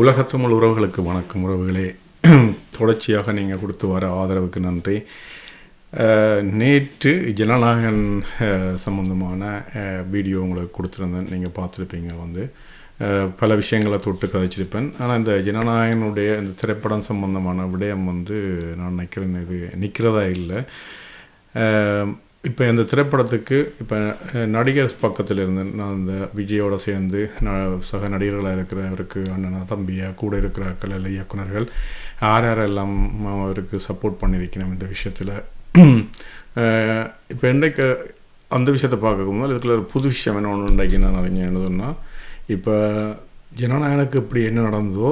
உலகத்தமிழ் உறவுகளுக்கு வணக்கம் உறவுகளே. தொடர்ச்சியாக நீங்கள் கொடுத்து வர ஆதரவுக்கு நன்றி. நேற்று ஜனநாயகன் சம்பந்தமான வீடியோ உங்களுக்கு கொடுத்துருந்தேன். நீங்கள் பார்த்துருப்பீங்க வந்து. பல விஷயங்களை தொட்டு கதைச்சிருப்பேன். ஆனால் இந்த ஜனநாயகனுடைய இந்த திரைப்படம் சம்பந்தமான விடயம் வந்து நான் நினைக்கிறேன் இது நிற்கிறதா இல்லை. இப்போ இந்த திரைப்படத்துக்கு இப்போ நடிகர் பக்கத்தில் இருந்து நான் இந்த விஜயோட சேர்ந்து நான் சக நடிகர்களாக இருக்கிற அவருக்கு அண்ணனா தம்பியா கூட இருக்கிறார்கள் இல்லை இயக்குனர்கள் யார் யாரெல்லாம் அவருக்கு சப்போர்ட் பண்ணியிருக்கணும் இந்த விஷயத்தில். இப்போ இன்றைக்கு அந்த விஷயத்தை பார்க்கும்போது இதுக்குள்ள ஒரு புது விஷயம் என்ன ஒன்று இன்றைக்கு நான் அறிஞ்சேன் சொன்னால் இப்போ ஜனநாயகனுக்கு இப்படி என்ன நடந்ததோ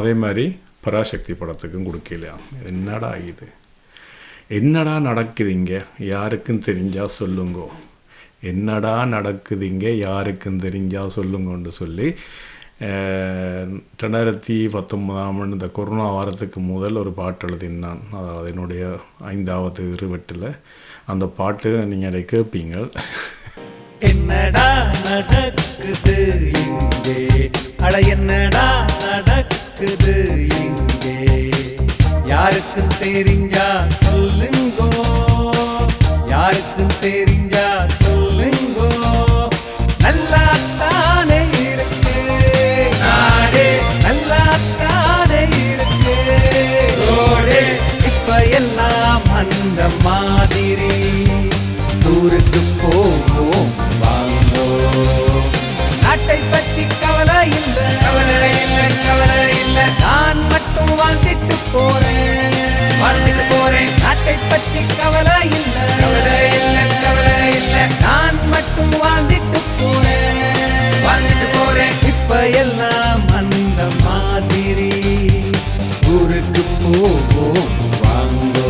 அதே மாதிரி பராசக்தி படத்துக்கும் கொடுக்கலையா? என்னடா ஆகிது என்னடா நடக்குதுங்க? யாருக்கும் தெரிஞ்சால் சொல்லுங்கோ. என்னடா நடக்குதுங்க? யாருக்கும் தெரிஞ்சால் சொல்லுங்கன்னு சொல்லி ரெண்டாயிரத்தி பத்தொன்பதாம் ஆண்டு இந்த கொரோனா வாரத்துக்கு முதல் ஒரு பாட்டு எழுதினான். அதாவது என்னுடைய ஐந்தாவது இருவட்டில் அந்த பாட்டு நீங்கள் அதை கேட்பீங்க என்னடா நடக்குது இங்கே? அட என்னடா நடக்குது இங்கே? யாருக்கும் தெரிஞ்சா சொல்லுங்கோ. யாருக்கும் தெரிஞ்சா பற்றி கவலை இல்ல. கவலை இல்ல கவலை இல்ல. நான் மட்டும் வாழ்ந்துட்டு போறேன். வாழ்ந்துட்டு போறேன். இப்ப எல்லாம் அந்த மாதிரி. ஊருக்கு போவோம் வாங்கோ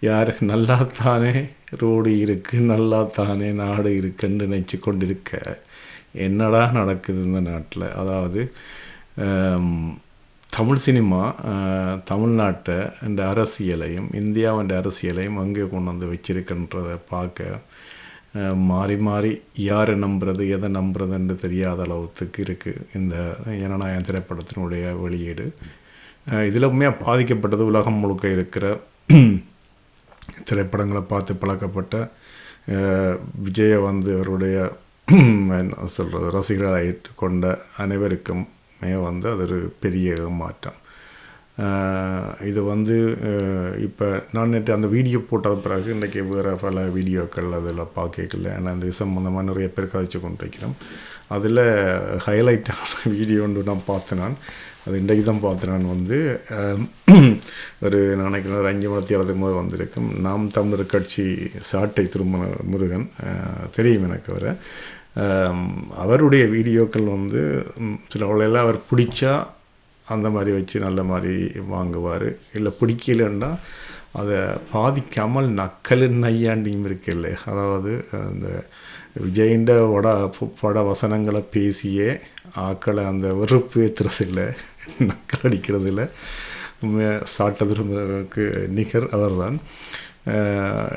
யார்? நல்லா தானே ரோடு இருக்கு நல்லா தானே நாடு இருக்குன்னு நினச்சி கொண்டிருக்க. என்னடா நடக்குது இந்த நாட்டில்? அதாவது தமிழ் சினிமா தமிழ்நாட்டை இந்த அரசியலையும் இந்தியாவின் அரசியலையும் அங்கே கொண்டு வந்து வச்சிருக்கின்றதை பார்க்க மாறி மாறி யாரை நம்புறது எதை நம்புறதுன்னு தெரியாத அளவுக்கு இருக்குது இந்த ஜனநாயக திரைப்படத்தினுடைய வெளியீடு. இதில் உண்மையாக பாதிக்கப்பட்டது உலகம் முழுக்க இருக்கிற திரைப்படங்களை பார்த்து பழக்கப்பட்ட அஹ், விஜய வந்து அவருடைய என்ன சொல்கிறது கொண்ட அனைவருக்கும் அனைவருக்குமே வந்து அது ஒரு பெரிய மாற்றம். இது வந்து இப்போ நான் நேற்று அந்த வீடியோ போட்ட பிறகு இன்றைக்கி வேறு பல வீடியோக்கள் அதில் பார்க்கல ஏன்னா இந்த சம்மந்தமாக நிறைய பேர் கதைச்சு கொண்டிருக்கிறோம். அதில் ஹைலைட்டான வீடியோ ஒன்று நான் பார்த்தேன் நான். அது இன்றைக்கு தான் பார்த்தேன் நான் வந்து ஒரு நான் நினைக்கிறேன் ஒரு அஞ்சு மணி தேர்தலுக்கு போது வந்திருக்கும். நாம் தமிழர் கட்சி சாட்டை திருமண முருகன் தெரியும் எனக்கு அவரை. அவருடைய வீடியோக்கள் வந்து சில வேளையில அவர் பிடிச்சா அந்த மாதிரி வச்சு நல்ல மாதிரி வாங்குவார். இல்லை பிடிக்கலன்னா அதை பாதிக்காமல் நக்கலின் நையாண்டியும் இருக்குல்ல அதாவது அந்த விஜயின்ட வட பட வசனங்களை பேசியே ஆக்களை அந்த வெறுப்பு ஏற்றுறதில்ல நக்கல் அடிக்கிறதில்ல. சாட்டதுக்கு நிகர் அவர்தான்.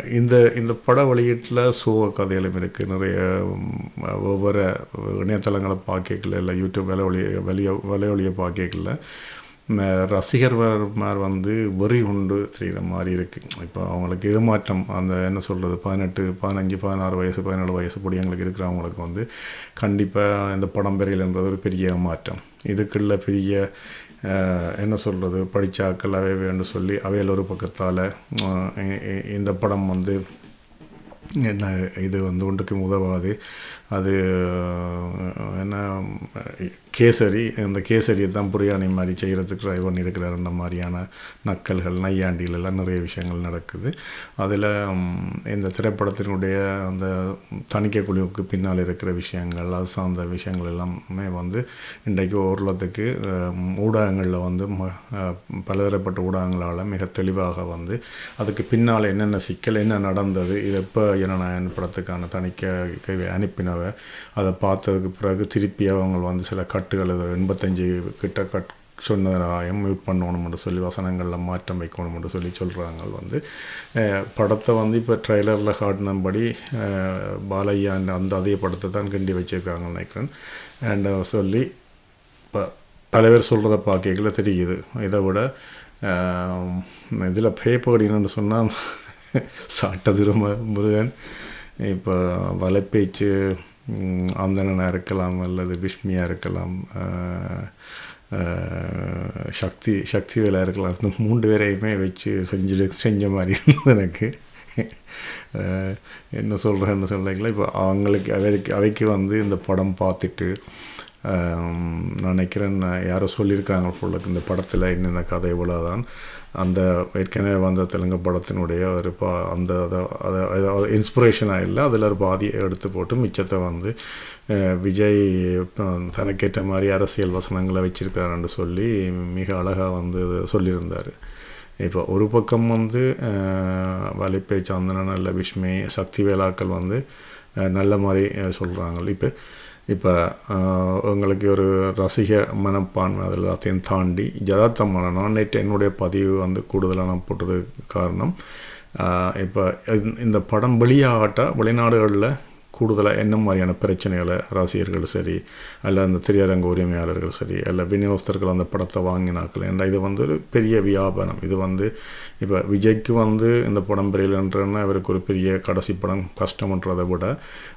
இந்த இந்த பட வெளியீட்டில் சோக கதைகளும் இருக்குது நிறைய ஒவ்வொரு இணையதளங்களை பார்க்கல இல்லை யூடியூப் விலை ஒளிய வெளியே விலை ஒளியை பார்க்கல ரசிகர்மார் வந்து வெறி உண்டு செய்கிற மாதிரி இருக்குது இப்போ அவங்களுக்கு ஏமாற்றம் அந்த என்ன சொல்கிறது பதினெட்டு பதினஞ்சு பதினாறு வயசு பதினேழு வயசு பொடியங்களுக்கு இருக்கிறவங்களுக்கு வந்து கண்டிப்பாக இந்த படம் பெரியலைன்றது ஒரு பெரிய ஏமாற்றம். இதுக்குள்ள பெரிய என்ன சொல்கிறது படித்தாக்கள் அவை வேண்டு சொல்லி அவையில் ஒரு பக்கத்தால் இந்த படம் வந்து என்ன இது வந்து ஒன்றுக்கும் உதவாது. அது என்ன கேசரி அந்த கேசரியை தான் புரியாணி மாதிரி செய்கிறதுக்கு ட்ரை பண்ணியிருக்கிறார் அந்த மாதிரியான நக்கல்கள் நையாண்டிகள் எல்லாம் நிறைய விஷயங்கள் நடக்குது. அதில் இந்த திரைப்படத்தினுடைய அந்த தணிக்கை குழுவுக்கு பின்னால் இருக்கிற விஷயங்கள் அது சார்ந்த விஷயங்கள் எல்லாமே வந்து இன்றைக்கு ஓரளத்துக்கு ஊடகங்களில் வந்து ம- பலதரப்பட்ட ஊடகங்களால் மிக தெளிவாக வந்து அதுக்கு பின்னால் என்னென்ன சிக்கல் என்ன நடந்தது இது எப்போ ஜனநாயகன் படத்துக்கான தணிக்கை அனுப்பினவ அதை பார்த்ததுக்கு பிறகு திருப்பி அவங்க வந்து சில கட்டுகள் எண்பத்தஞ்சு கிட்ட கட் சொன்னதாயம் மியூட் பண்ணணும்னு சொல்லி வசனங்களில் மாற்றம் வைக்கணும்னு சொல்லி சொல்கிறாங்க வந்து. படத்தை வந்து இப்போ ட்ரெய்லரில் காட்டினபடி பாலையா அந்த அதே படத்தை தான் கிண்டி வச்சுருக்காங்கன்னு நினைக்கிறேன். அண்ட் சொல்லி இப்போ பல பேர் சொல்கிறத பார்க்கல தெரியுது. இதை விட இதில் பேப்படின்னு சொன்னால் சாட்ட திரும்ப முருகன் இப்போ வலைப்பேச்சு ம், இருக்கலாம் அல்லது பிஷ்மியாக இருக்கலாம் சக்தி சக்தி வேலை இருக்கலாம். இந்த மூன்று பேரையுமே வச்சு செஞ்சு செஞ்ச மாதிரி இருந்தது எனக்கு. என்ன சொல்கிறேன்னு சொல்கிறீங்களா இப்போ அவங்களுக்கு அவைக்கு அவைக்கு வந்து இந்த படம் பார்த்துட்டு நான் நினைக்கிறேன் நான் யாரோ சொல்லியிருக்காங்க போல இந்த படத்தில் என்னென்ன கதை இவ்வளோதான் அந்த ஏற்கனவே வந்த தெலுங்கு படத்தினுடைய ஒரு பா அந்த அதை அதை இன்ஸ்பிரேஷனாக இல்லை. அதில் ஒரு பாதியை எடுத்து போட்டு மிச்சத்தை வந்து விஜய் தனக்கேற்ற மாதிரி அரசியல் வசனங்களை வச்சிருக்காருன்னு சொல்லி மிக அழகாக வந்து சொல்லியிருந்தார். இப்போ ஒரு பக்கம் வந்து வலிப்பே சந்திரன் நல்ல விஷ்மி சக்தி வேலாக்கள் வந்து நல்ல மாதிரி சொல்கிறாங்க இப்போ இப்போ உங்களுக்கு ஒரு ரசிக மனப்பான்மை அது எல்லாத்தையும் தாண்டி யதார்த்தமான நான் நேற்று என்னுடைய பதிவு வந்து கூடுதலாக நான் போட்டதுக்கு காரணம் இப்போ இந்த படம் வெளியாகட்டால் வெளிநாடுகளில் கூடுதலாக என்ன மாதிரியான பிரச்சனைகளை ரசிகர்கள் சரி அல்ல அந்த திரையரங்க உரிமையாளர்கள் சரி அல்ல விநியோகஸ்தர்கள் அந்த படத்தை வாங்கினாக்கள் என்ற இது வந்து ஒரு பெரிய வியாபாரம். இது வந்து இப்போ விஜய்க்கு வந்து இந்த படம் பெரியலன்றன்னா இவருக்கு ஒரு பெரிய கடைசி படம் கஷ்டம்ன்றதை விட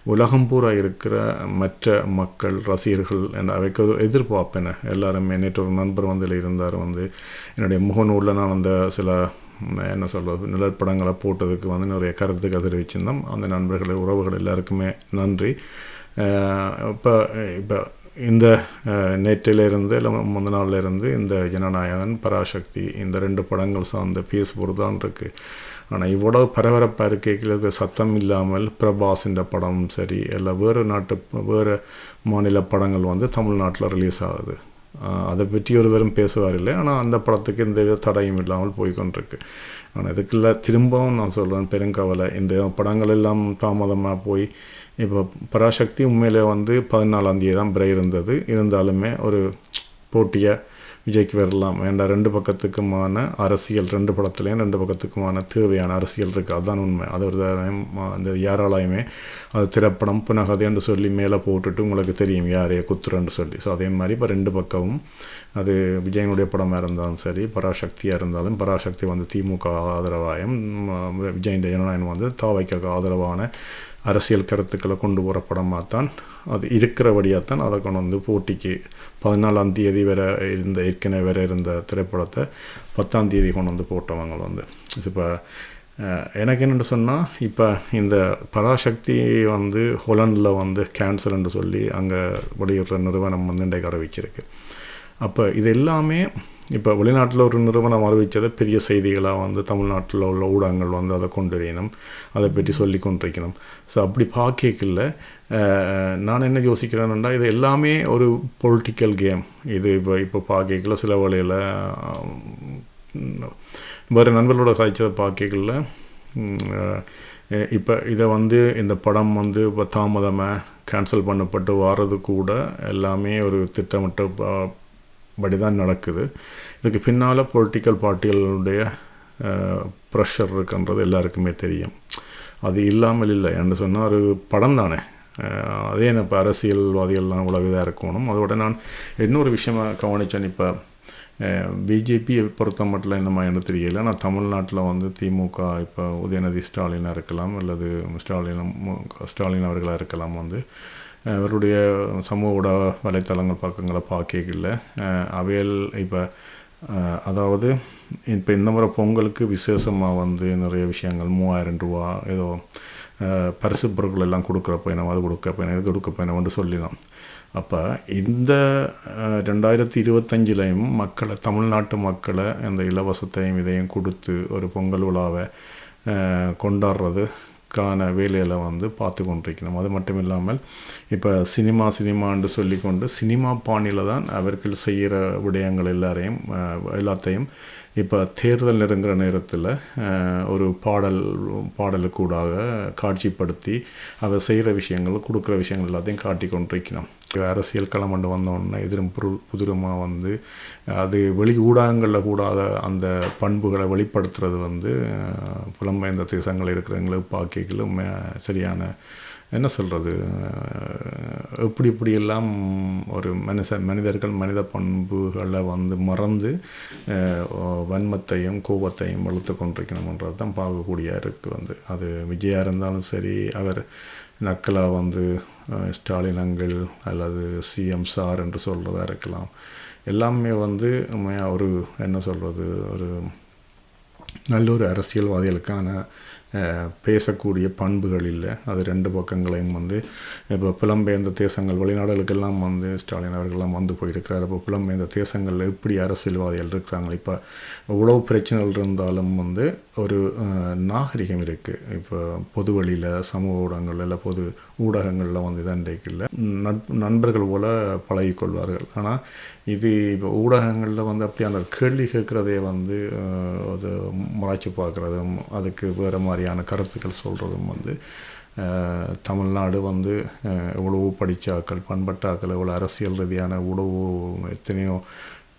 உலகம் பூரா இருக்கிற மற்ற மக்கள் ரசிகர்கள் என்ற அவைக்கு எதிர்பார்ப்பேன எல்லாருமே நேற்று ஒரு நண்பர் வந்து இருந்தார் வந்து என்னுடைய முகநூலில் நான் அந்த சில என்ன சொல்கிறது நிழற்படங்களை போட்டதுக்கு வந்து நிறைய கருத்துக்கள் தெரிவிச்சிருந்தோம் அந்த நண்பர்கள் உறவுகள் எல்லாருக்குமே நன்றி. இப்போ இப்போ இந்த நேற்றிலிருந்து இல்லை முந்த நாள்ல இருந்து இந்த ஜனநாயகன் பராசக்தி இந்த ரெண்டு படங்கள் சார்ந்த பேசுபொரு தான் இருக்குது ஆனால் இவ்வளோ பரபரப்பாக இருக்கைகளுக்கு சத்தம் இல்லாமல் பிரபாஸின்ற படம் சரி இல்லை வேறு நாட்டு வேறு மாநில படங்கள் வந்து தமிழ்நாட்டில் ரிலீஸ் ஆகுது. அதை பற்றி ஒருவரும் பேசுவார் இல்லை ஆனால் அந்த படத்துக்கு எந்த வித தடையும் இல்லாமல் போய்கொண்டிருக்கு. ஆனால் இதுக்குள்ள திரும்பவும் நான் சொல்கிறேன் பெருங்கவலை. இந்த படங்கள் எல்லாம் தாமதமாக போய் இப்போ பராசக்தி உண்மையிலே வந்து பதினாலாந்தேதி தான் பிறை இருந்தது. இருந்தாலுமே ஒரு போட்டியை விஜய்க்கு வரலாம். வேண்டாம் ரெண்டு பக்கத்துக்குமான அரசியல் ரெண்டு படத்துலேயும் ரெண்டு பக்கத்துக்குமான தேவையான அரசியல் இருக்குது அதுதான் உண்மை. அது ஒரு அந்த யாராலையுமே அது திரைப்படம் புனகதைன்னு சொல்லி மேலே போட்டுட்டு உங்களுக்கு தெரியும் யாரையே குத்துறன்னு சொல்லி. ஸோ அதே மாதிரி இப்போ ரெண்டு பக்கமும் அது விஜயனுடைய படமாக இருந்தாலும் சரி பராசக்தியாக இருந்தாலும் பராசக்தி வந்து திமுக ஆதரவாயும் விஜயின் ஜனநாயகம் வந்து தாவைக்காக ஆதரவான அரசியல் கருத்துக்களை கொண்டு போகிற படமாக தான் அது இருக்கிறபடியாக தான் அதை கொண்டு வந்து போட்டிக்கு பதினாலாம் தேதி வரை இருந்த ஏற்கனவே வேறு இருந்த திரைப்படத்தை பத்தாம் தேதி கொண்டு வந்து போட்டவங்க வந்து. இப்போ எனக்கு என்னென்னு சொன்னால் இப்போ இந்த பராசக்தி வந்து ஹொலண்டில் வந்து கேன்சர்ன்னு சொல்லி அங்கே வெளியிடுற நிறுவனம் வந்து இன்றைக்கு அறிவிச்சிருக்கு அப்போ இது எல்லாமே இப்போ வெளிநாட்டில் ஒரு நிறுவனம் அறிவித்ததை பெரிய செய்திகளாக வந்து தமிழ்நாட்டில் உள்ள ஊடகங்கள் வந்து அதை கொண்டு வரணும். அதை பற்றி சொல்லி கொண்டிருக்கணும். ஸோ அப்படி பார்க்கல நான் என்ன யோசிக்கிறேன்னா இது எல்லாமே ஒரு பொலிட்டிக்கல் கேம் இது இப்போ இப்போ பார்க்கல சில வழியில் வேறு நண்பர்களோட காய்ச்சதை பார்க்கல இப்போ இதை வந்து இந்த படம் வந்து இப்போ தாமதமாக கேன்சல் பண்ணப்பட்டு வர்றது கூட எல்லாமே ஒரு திட்டமிட்ட படி தான் நடக்குது. இதுக்கு பின்னால் பொலிட்டிக்கல் பார்ட்டிகளுடைய ப்ரெஷர் இருக்குன்றது எல்லாருக்குமே தெரியும். அது இல்லாமல் இல்லை. என்று சொன்னால் ஒரு படம் தானே. அதே இப்போ அரசியல்வாதிகள்லாம் இவ்வளோ இதாக இருக்கணும். அதோட நான் இன்னொரு விஷயமாக கவனித்தேன் இப்போ பிஜேபியை பொறுத்த மட்டும் என்னமா என்ன தெரியல. ஆனால் தமிழ்நாட்டில் வந்து திமுக இப்போ உதயநிதி ஸ்டாலினாக இருக்கலாம் அல்லது ஸ்டாலின் ஸ்டாலின் அவர்களாக இருக்கலாம் வந்து. அவருடைய சமூக ஊடக வலைத்தளங்கள் பக்கங்களை பார்க்கல அவையல் இப்போ அதாவது இப்போ இந்த முறை பொங்கலுக்கு விசேஷமாக வந்து நிறைய விஷயங்கள் மூவாயிரம் ரூபா ஏதோ பரிசு பொருட்கள் எல்லாம் கொடுக்குற என்ன அது கொடுக்க பையனை இது கொடுக்க வந்து சொல்லினோம். அப்போ இந்த ரெண்டாயிரத்தி இருபத்தஞ்சிலையும் மக்களை தமிழ்நாட்டு மக்களை அந்த இலவசத்தையும் இதையும் கொடுத்து ஒரு பொங்கல் விழாவை கொண்டாடுறது கான வேலையில் வந்து பார்த்து கொண்டிருக்கணும். அது மட்டும் இல்லாமல் இப்போ சினிமா சினிமான்னு சொல்லிக்கொண்டு சினிமா பாணியில் தான் அவர்கள் செய்கிற விடயங்கள் எல்லாரையும் எல்லாத்தையும் இப்போ தேர்தல் நெருங்குற நேரத்தில் ஒரு பாடல் பாடலுக்கூடாக காட்சிப்படுத்தி அதை செய்கிற விஷயங்கள் கொடுக்குற விஷயங்கள் எல்லாத்தையும் காட்டி கொண்டிருக்கணும் அரசியல் களம் கொண்டு வந்தோடனே எதிரும் புது வந்து அது வெளி ஊடகங்களில் கூடாத அந்த பண்புகளை வெளிப்படுத்துறது வந்து புலம்பெயர்ந்த தேசங்கள் இருக்கிறவங்களும் பார்க்கலும் சரியான என்ன சொல்கிறது எப்படி இப்படியெல்லாம் ஒரு மனுஷ மனிதர்கள் மனித பண்புகளை வந்து மறந்து வன்மத்தையும் கோபத்தையும் வளர்த்து கொண்டிருக்கணுன்றது தான் பார்க்கக்கூடிய இருக்குது வந்து. அது விஜயா இருந்தாலும் சரி அவர் நக்கலாக வந்து ஸ்டாலின் அங்கிள் அல்லது சிஎம் சார் என்று சொல்கிறதா இருக்கலாம். எல்லாமே வந்து ஒரு என்ன சொல்கிறது ஒரு நல்ல ஒரு அரசியல்வாதிகளுக்கான பேசக்கூடிய பண்புகள் இல்லை. அது ரெண்டு பக்கங்களையும் வந்து இப்போ புலம்பெயர்ந்த தேசங்கள் வெளிநாடுகளுக்கெல்லாம் வந்து ஸ்டாலின் அவர்கள்லாம் வந்து போயிருக்கிறார். இப்போ புலம்பெயர்ந்த தேசங்களில் எப்படி அரசியல்வாதிகள் இருக்கிறாங்க இப்போ இவ்வளவு பிரச்சனைகள் இருந்தாலும் வந்து ஒரு நாகரிகம் இருக்குது இப்போ பொது வழியில் சமூக ஊடகங்கள் இல்லை பொது ஊடகங்களில் வந்து இதான் இல்லை. நட் நண்பர்கள் போல் பழகிக்கொள்வார்கள் ஆனால் இது இப்போ ஊடகங்களில் வந்து அப்படியான கேள்வி கேட்குறதே வந்து அது முறைச்சி பார்க்குறதும் அதுக்கு வேறு மாதிரியான கருத்துக்கள் சொல்கிறதும் வந்து தமிழ்நாடு வந்து அஹ், எவ்வளவோ படித்தாக்கள் பண்பட்டாக்கள் எவ்வளோ அரசியல் ரீதியான உழவு எத்தனையோ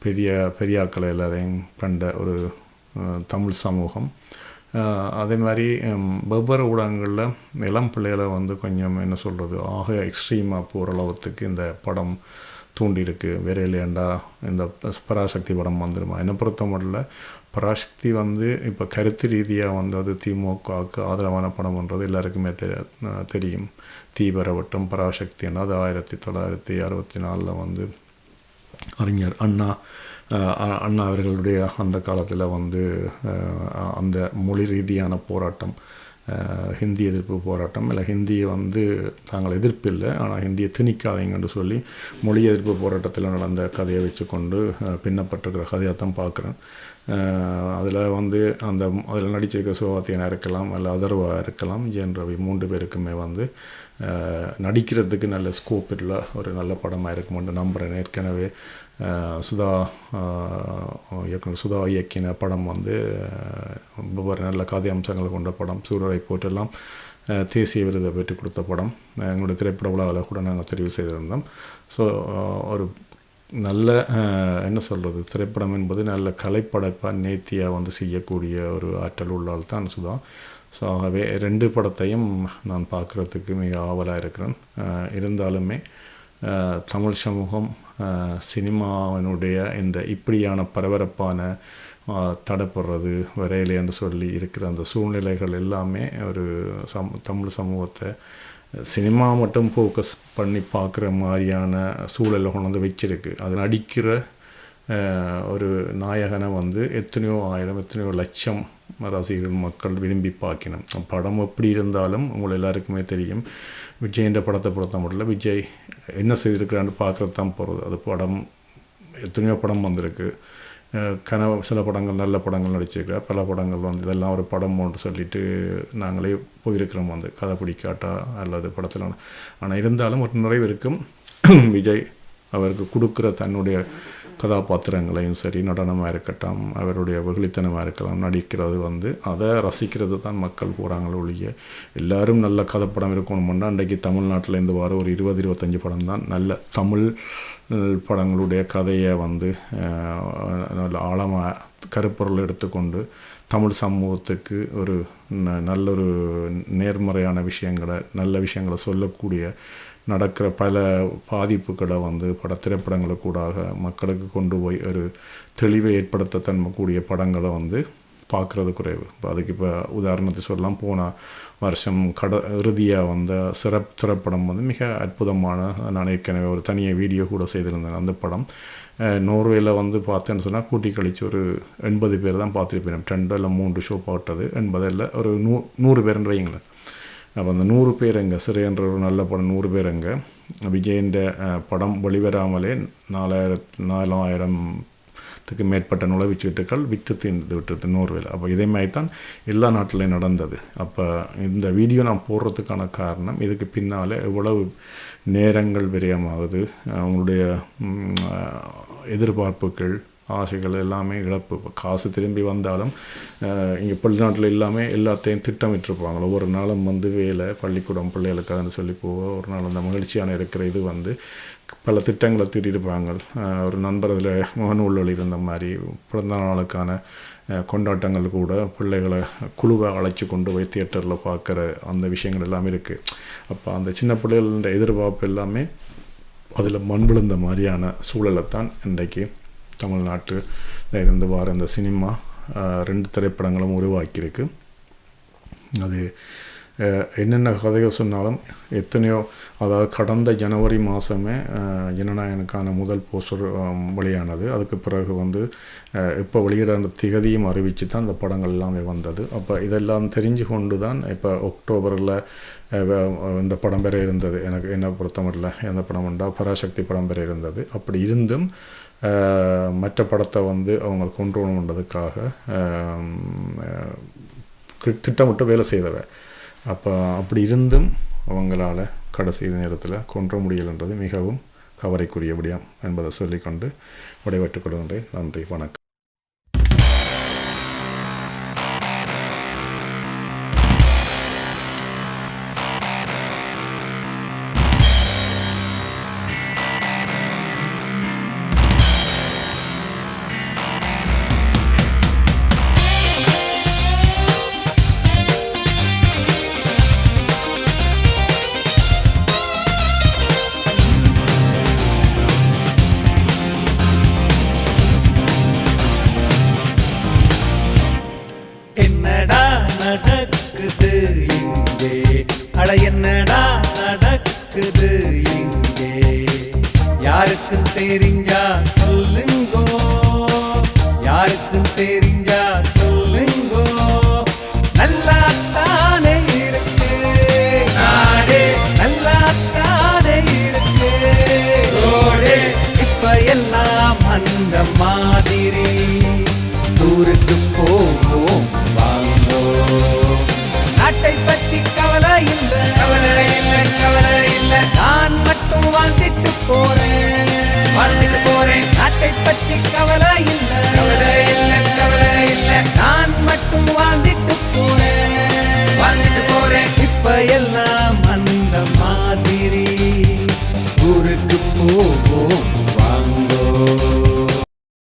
பெரிய பெரியாக்களை எல்லாரையும் கண்ட ஒரு தமிழ் சமூகம். அதே மாதிரி ஹம், வெவ்வேறு ஊடகங்களில் இளம் பிள்ளைகளை வந்து கொஞ்சம் என்ன சொல்கிறது ஆக எக்ஸ்ட்ரீமாக போகிற அளவுக்கு இந்த படம் தூண்டியிருக்கு. வேற இல்லையாண்டா இந்த பராசக்தி படம் வந்துடுமா என்னை பொறுத்த மட்டும் பராசக்தி வந்து இப்போ கருத்து ரீதியாக வந்து அது திமுகவுக்கு ஆதரவான படம்ன்றது எல்லாருக்குமே தெரிய தெரியும். தீபரவட்டம் பராசக்தின்னா அது ஆயிரத்தி தொள்ளாயிரத்தி அறுபத்தி நாலில் வந்து அறிஞர் அண்ணா அண்ணா அவர்களுடைய அந்த காலத்தில் வந்து அந்த மொழி ரீதியான போராட்டம் ஹிந்தி எதிர்ப்பு போராட்டம் இல்லை ஹிந்தியை வந்து தாங்கள் எதிர்ப்பு இல்லை ஆனால் ஹிந்தியை திணிக்காதீங்கன்னு சொல்லி மொழி எதிர்ப்பு போராட்டத்தில் நடந்த கதையை வச்சுக்கொண்டு பின்னப்பட்டிருக்கிற கதையை தான் பார்க்குறேன். அதில் வந்து அந்த அதில் நடிச்சிருக்க சிவகார்த்தியனாக இருக்கலாம் இல்லை அதர்வாக இருக்கலாம் ஜெயன் ரவி மூன்று பேருக்குமே வந்து நடிக்கிறதுக்கு நல்ல ஸ்கோப் இல்லை ஒரு நல்ல படமாக இருக்குமென்று நம்புகிறேன் ஏற்கனவே சுதா இயக்குனர் சுதா இயக்கின படம் வந்து அஹ், ஒரு நல்ல கதை அம்சங்களை கொண்ட படம் சூரரை போட்டெல்லாம் தேசிய விருதை பெற்றுக் கொடுத்த படம். எங்களுடைய திரைப்பட விழாவில் கூட நாங்கள் தெரிவு செய்திருந்தோம். ஸோ ஒரு நல்ல என்ன சொல்கிறது திரைப்படம் என்பது நல்ல கலைப்படைப்பாக நேர்த்தியாக வந்து செய்யக்கூடிய ஒரு ஆற்றல் உள்ளால் தான் சுதா. ஸோ ஆகவே ரெண்டு படத்தையும் நான் பார்க்குறதுக்கு மிக ஆவலாக இருக்கிறேன். இருந்தாலுமே தமிழ் சமூகம் சினிமாவினுடைய இந்த இப்படியான பரபரப்பான தடைப்படுறது வரையிலேன்னு சொல்லி இருக்கிற அந்த சூழ்நிலைகள் எல்லாமே ஒரு சம் தமிழ் சமூகத்தை சினிமா மட்டும் ஃபோக்கஸ் பண்ணி பார்க்குற மாதிரியான சூழலை கொண்டு வந்து வச்சிருக்கு. அது நடிக்கிற ஒரு நாயகனை வந்து எத்தனையோ ஆயிரம் எத்தனையோ லட்சம் ரசிகர்கள் மக்கள் விரும்பி பார்க்கணும். படம் எப்படி இருந்தாலும் உங்களை எல்லாருக்குமே தெரியும். விஜய்ன்ற படத்தை பொறுத்த மட்டும் விஜய் என்ன செய்திருக்கிறான்னு பார்க்குறது தான் போகிறது அது படம் எத்தனையோ படம் வந்திருக்கு. அஹ் கனவு சில படங்கள் நல்ல படங்கள் நடிச்சிருக்கிறார். பல படங்கள் வந்து இதெல்லாம் ஒரு படம் ஒன்று சொல்லிட்டு நாங்களே போயிருக்கிறோம் வந்து. கதை பிடிக்காட்டா அல்லது படத்தில். ஆனால் இருந்தாலும் ஒரு நிறைவு இருக்கும். விஜய் அவருக்கு கொடுக்குற தன்னுடைய கதாபாத்திரங்களையும் சரி நடனமாக இருக்கட்டும் அவருடைய வெகுளித்தனமாக இருக்கலாம் நடிக்கிறது வந்து அதை ரசிக்கிறது தான் மக்கள் போகிறாங்களே ஒழிய எல்லாரும் நல்ல கதைப்படம் இருக்கணும்னா அன்றைக்கு தமிழ்நாட்டில் இருந்து வர ஒரு இருபது இருபத்தஞ்சி படம் தான் நல்ல தமிழ் படங்களுடைய கதையை வந்து நல்ல ஆழமாக கருப்பொருள் எடுத்துக்கொண்டு தமிழ் சமூகத்துக்கு ஒரு ந- நல்ல ஒரு நேர்மறையான விஷயங்களை நல்ல விஷயங்களை சொல்லக்கூடிய நடக்கிற பல பாதிப்புகளை வந்து பட திரைப்படங்களுக்கூடாக மக்களுக்கு கொண்டு போய் ஒரு தெளிவை ஏற்படுத்த தன்மைக்கூடிய படங்களை வந்து பார்க்குறது குறைவு. இப்போ அதுக்கு இப்போ உதாரணத்தை சொல்லலாம். போன வருஷம் கட இறுதியாக வந்த சிறப் திரைப்படம் வந்து மிக அற்புதமான நான் ஏற்கனவே ஒரு தனியாக வீடியோ கூட செய்திருந்தேன். அந்த படம் நோர்வேயில் வந்து பார்த்தேன்னு சொன்னால் கூட்டி கழிச்சு ஒரு எண்பது பேர் தான் பார்த்துருப்பேன். ரெண்டு இல்லை மூன்று ஷோ போட்டது. எண்பது இல்லை ஒரு நூ நூறு பேருன்னு அப்போ அந்த நூறு பேர் எங்கே சிறைன்ற ஒரு நல்ல படம் நூறு பேர் எங்கே விஜயன்ற படம் வெளிவராமலே நாலாயிரத்து நாலாயிரத்துக்கு மேற்பட்ட நுழைவுச்சீட்டுகள் விற்று தீர்ந்து விட்டது நோர்வேல அப்போ இதே மாதிரி தான் எல்லா நாட்டிலையும் நடந்தது. அப்போ இந்த வீடியோ நான் போடுறதுக்கான காரணம் இதுக்கு பின்னால் எவ்வளவு நேரங்கள் விரயமாகுது அவங்களுடைய எதிர்பார்ப்புகள் ஆசைகள் எல்லாமே இழப்பு. இப்போ காசு திரும்பி வந்தாலும் இங்கே பள்ளிநாட்டில் எல்லாமே எல்லாத்தையும் திட்டமிட்டிருப்பாங்க ஒவ்வொரு நாளும் வந்து வேலை பள்ளிக்கூடம் பிள்ளைகளுக்காகன்னு சொல்லி போக ஒரு நாள் அந்த மகிழ்ச்சியான இருக்கிற இது வந்து பல திட்டங்களை தீட்டிருப்பாங்க ஒரு நண்பர் அதில் முகநூலில் இருந்த மாதிரி பிறந்த நாளுக்கான கொண்டாட்டங்கள் கூட பிள்ளைகளை குழுவை அழைச்சி கொண்டு போய் தியேட்டரில் பார்க்குற அந்த விஷயங்கள் எல்லாமே இருக்குது அப்போ அந்த சின்ன பிள்ளைகளோட எதிர்பார்ப்பு எல்லாமே அதில் மண் விழுந்த மாதிரியான சூழலை தான் இன்றைக்கு தமிழ்நாட்டில் இருந்து வர இந்த சினிமா ரெண்டு திரைப்படங்களும் உருவாக்கியிருக்கு. அது என்னென்ன கதைகள் சொன்னாலும் எத்தனையோ அதாவது கடந்த ஜனவரி மாதமே ஜனநாயகனுக்கான முதல் போஸ்டர் வெளியானது. அதுக்கு பிறகு வந்து இப்போ வெளியிட திகதியும் அறிவித்து தான் இந்த படங்கள் எல்லாமே வந்தது. அப்போ இதெல்லாம் தெரிஞ்சு கொண்டு தான் இப்போ அக்டோபரில் இந்த படம் பெற இருந்தது. எனக்கு என்னை பொறுத்தமட்டில் எந்த படம் உண்டா பராசக்தி படம் பெற இருந்தது. அப்படி இருந்தும் மற்ற படத்தை வந்து அவங்க கொண்டு வரணுன்றதுக்காக திட்டமிட்டு வேலை செய்தவ. அப்போ அப்படி இருந்தும் அவங்களால கடைசி நேரத்தில் கொன்ற முடியலைன்றது மிகவும் கவரைக்குரியபடியாம் என்பதை சொல்லிக்கொண்டு விடைபெற்றுக் கொள்கின்றேன். நன்றி வணக்கம். அந்த மாதிரி தூருக்கு போவோம் வாங்கோ. நாட்டை பற்றி கவலை இல்லை. கவலை இல்லை கவலை இல்லை. நான் மட்டும் வாழ்ந்துட்டு போறேன். வாழ்ந்துட்டு போறேன். நாட்டை பற்றி கவலை இல்லை. கவலை இல்லை கவலை இல்லை. நான் மட்டும் வாழ்ந்துட்டு போறேன். வாழ்ந்துட்டு போறேன். இப்ப எல்லாம் அந்த மாதிரி ஊருக்கு போவோம் வாங்கோ.